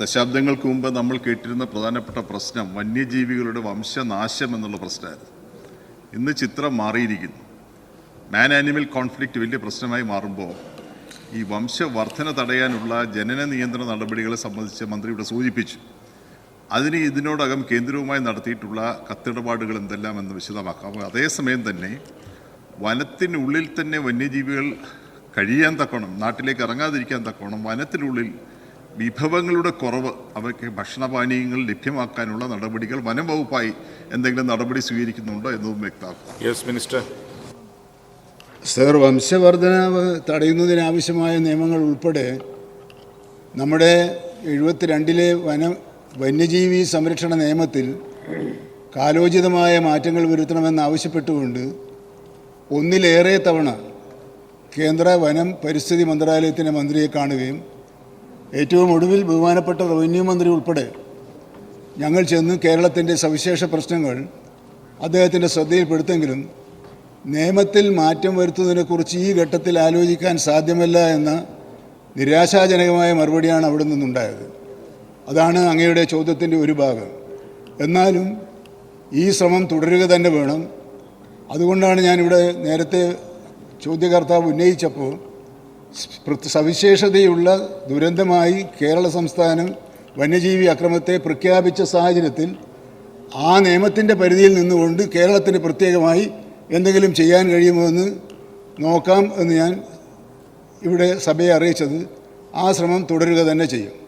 ദശാബ്ദങ്ങൾക്ക് മുമ്പ് നമ്മൾ കേട്ടിരുന്ന പ്രധാനപ്പെട്ട പ്രശ്നം വന്യജീവികളുടെ വംശനാശം എന്നുള്ള പ്രശ്നമായിരുന്നു. ഇന്ന് ചിത്രം മാറിയിരിക്കുന്നു. മാൻ ആനിമൽ കോൺഫ്ലിക്റ്റ് വലിയ പ്രശ്നമായി മാറുമ്പോൾ ഈ വംശവർധന തടയാനുള്ള ജനന നിയന്ത്രണ നടപടികളെ സംബന്ധിച്ച് മന്ത്രി ഇവിടെ സൂചിപ്പിച്ചു. അതിന് ഇതിനോടകം കേന്ദ്രവുമായി നടത്തിയിട്ടുള്ള കത്തിടപാടുകൾ എന്തെല്ലാം എന്ന് വിശദമാക്കാം. അതേസമയം തന്നെ വനത്തിനുള്ളിൽ തന്നെ വന്യജീവികൾ കഴിയാൻ തക്കോണം നാട്ടിലേക്ക് ഇറങ്ങാതിരിക്കാൻ തക്കോണം വനത്തിനുള്ളിൽ വിഭവങ്ങളുടെ കുറവ് അവയ്ക്ക് ഭക്ഷണപാനീയങ്ങൾ ലഭ്യമാക്കാനുള്ള നടപടികൾ വനം വകുപ്പായി എന്തെങ്കിലും നടപടി സ്വീകരിക്കുന്നുണ്ടോ എന്നതും വ്യക്തമാക്കുക യെസ് മിനിസ്റ്റർ സർ വംശവർധനവ് തടയുന്നതിനാവശ്യമായ നിയമങ്ങൾ ഉൾപ്പെടെ നമ്മുടെ എഴുപത്തിരണ്ടിലെ വന വന്യജീവി സംരക്ഷണ നിയമത്തിൽ കാലോചിതമായ മാറ്റങ്ങൾ വരുത്തണമെന്ന് ആവശ്യപ്പെട്ടുകൊണ്ട് ഒന്നിലേറെ തവണ കേന്ദ്ര വനം പരിസ്ഥിതി മന്ത്രാലയത്തിന്റെ മന്ത്രിയെ കാണുകയും ഏറ്റവും ഒടുവിൽ ബഹുമാനപ്പെട്ട റവന്യൂ മന്ത്രി ഉൾപ്പെടെ ഞങ്ങൾ ചെന്ന് കേരളത്തിന്റെ സവിശേഷ പ്രശ്നങ്ങൾ അദ്ദേഹത്തിന്റെ ശ്രദ്ധയിൽപ്പെടുത്തെങ്കിലും നിയമത്തിൽ മാറ്റം വരുത്തുന്നതിനെക്കുറിച്ച് ഈ ഘട്ടത്തിൽ ആലോചിക്കാൻ സാധ്യമല്ല എന്ന നിരാശാജനകമായ മറുപടിയാണ് അവിടെ നിന്നുണ്ടായത്. അതാണ് അങ്ങയുടെ ചോദ്യത്തിന്റെ ഒരു ഭാഗം. എന്നാലും ഈ ശ്രമം തുടരുക തന്നെ വേണം. അതുകൊണ്ടാണ് ഞാനിവിടെ നേരത്തെ ചോദ്യകർത്താവ് ഉന്നയിച്ചപ്പോൾ സവിശേഷതയുള്ള ദുരന്തമായി കേരള സംസ്ഥാനം വന്യജീവി അക്രമത്തെ പ്രഖ്യാപിച്ച സാഹചര്യത്തിൽ ആ നിയമത്തിന്റെ പരിധിയിൽ നിന്നുകൊണ്ട് കേരളത്തിന് പ്രത്യേകമായി എന്തെങ്കിലും ചെയ്യാൻ കഴിയുമോ എന്ന് നോക്കാം എന്ന് ഞാൻ ഇവിടെ സഭയെ അറിയിച്ചത്. ആ ശ്രമം തുടരുക തന്നെ ചെയ്യും.